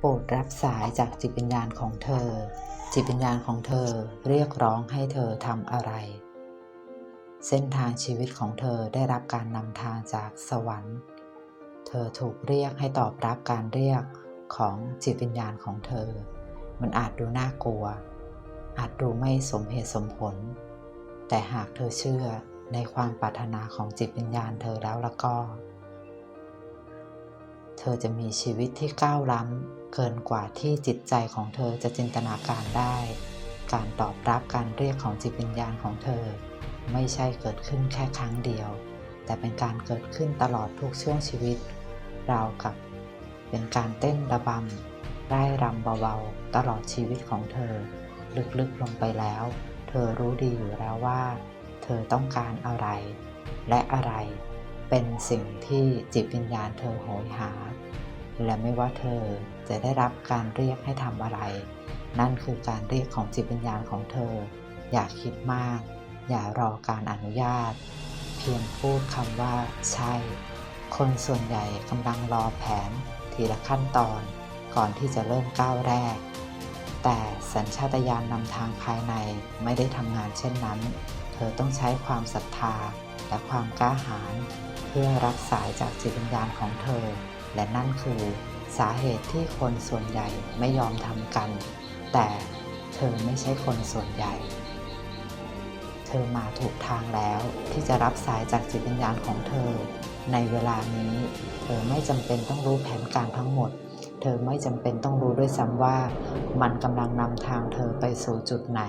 โปรดรับสายจากจิตวิญญาณของเธอ จิตวิญญาณของเธอเรียกร้องให้เธอทำอะไร เส้นทางชีวิตของเธอได้รับการนำทางจากสวรรค์ เธอถูกเรียกให้ตอบรับการเรียกของจิตวิญญาณของเธอ มันอาจดูน่ากลัว อาจดูไม่สมเหตุสมผล แต่หากเธอเชื่อในความปรารถนาของจิตวิญญาณเธอแล้วล้วก็ เธอจะมีชีวิตที่ก้าวล้ำ เกินกว่าที่จิตใจของเธอจะจินตนาการได้ การตอบรับการเรียกของจิตวิญญาณของเธอ ไม่ใช่เกิดขึ้นแค่ครั้งเดียว แต่เป็นการเกิดขึ้นตลอดทุกช่วงชีวิต ราวกับ เป็นการเต้นระบำร่ายรำเบาๆ ตลอดชีวิตของเธอ ลึกๆลงไปแล้ว เธอรู้ดีอยู่แล้วว่า เธอต้องการอะไร และอะไร เป็นสิ่งที่จิตวิญญาณเธอโหยหา และไม่ว่าเธอจะได้รับการเรียกให้ทำอะไร นั่นคือการเรียกของจิตวิญญาณของเธอ อย่าคิดมาก อย่ารอการอนุญาต เพียงพูดคำว่า ใช่ คนส่วนใหญ่กำลังรอแผน ทีละขั้นตอน ก่อนที่จะเริ่มก้าวแรก แต่สัญชาตญาณนำทางภายในไม่ได้ทำงานเช่นนั้น เธอต้องใช้ความศรัทธาและความกล้าหาญ เพื่อรับสายจากจิตวิญญาณของเธอ และนั่นคือสาเหตุที่คนส่วนใหญ่ไม่ยอมทำกัน แต่เธอไม่ใช่คนส่วนใหญ่ เธอมาถูกทางแล้วที่จะรับสายจากจิตวิญญาณของเธอ ในเวลานี้ เธอไม่จำเป็นต้องรู้แผนการทั้งหมด เธอไม่จำเป็นต้องรู้ด้วยซ้ำว่า มันกำลังนำทางเธอไปสู่จุดไหน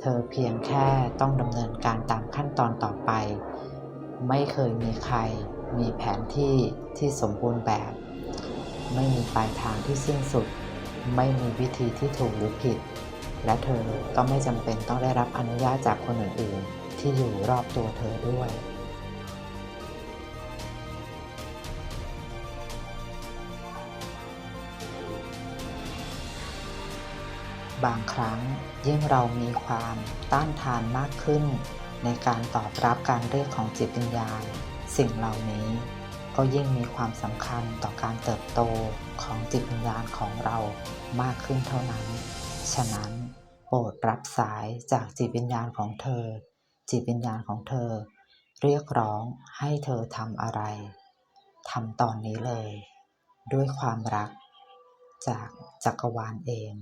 เธอเพียงแค่ต้องดำเนินการตามขั้นตอนต่อไป ไม่เคยมีใครมีแผนที่ที่สมบูรณ์แบบ ไม่มีปลายทางที่สิ้นสุด ไม่มีวิธีที่ถูกหรือผิด และเธอก็ไม่จำเป็นต้องได้รับอนุญาตจากคนอื่นๆ ที่อยู่รอบตัวเธอด้วยบางครั้งยิ่งเรามีความต้านทานมากขึ้น ในการตอบรับการเรียกของจิตวิญญาณ สิ่งเหล่านี้ ก็ยิ่งมีความสำคัญต่อการเติบโตของจิตวิญญาณของเรามากขึ้นเท่านั้น ฉะนั้น โปรดรับสายจากจิตวิญญาณของเธอ จิตวิญญาณของเธอ เรียกร้องให้เธอทำอะไรทำตอนนี้เลย ด้วยความรักจากจักรวาลเอง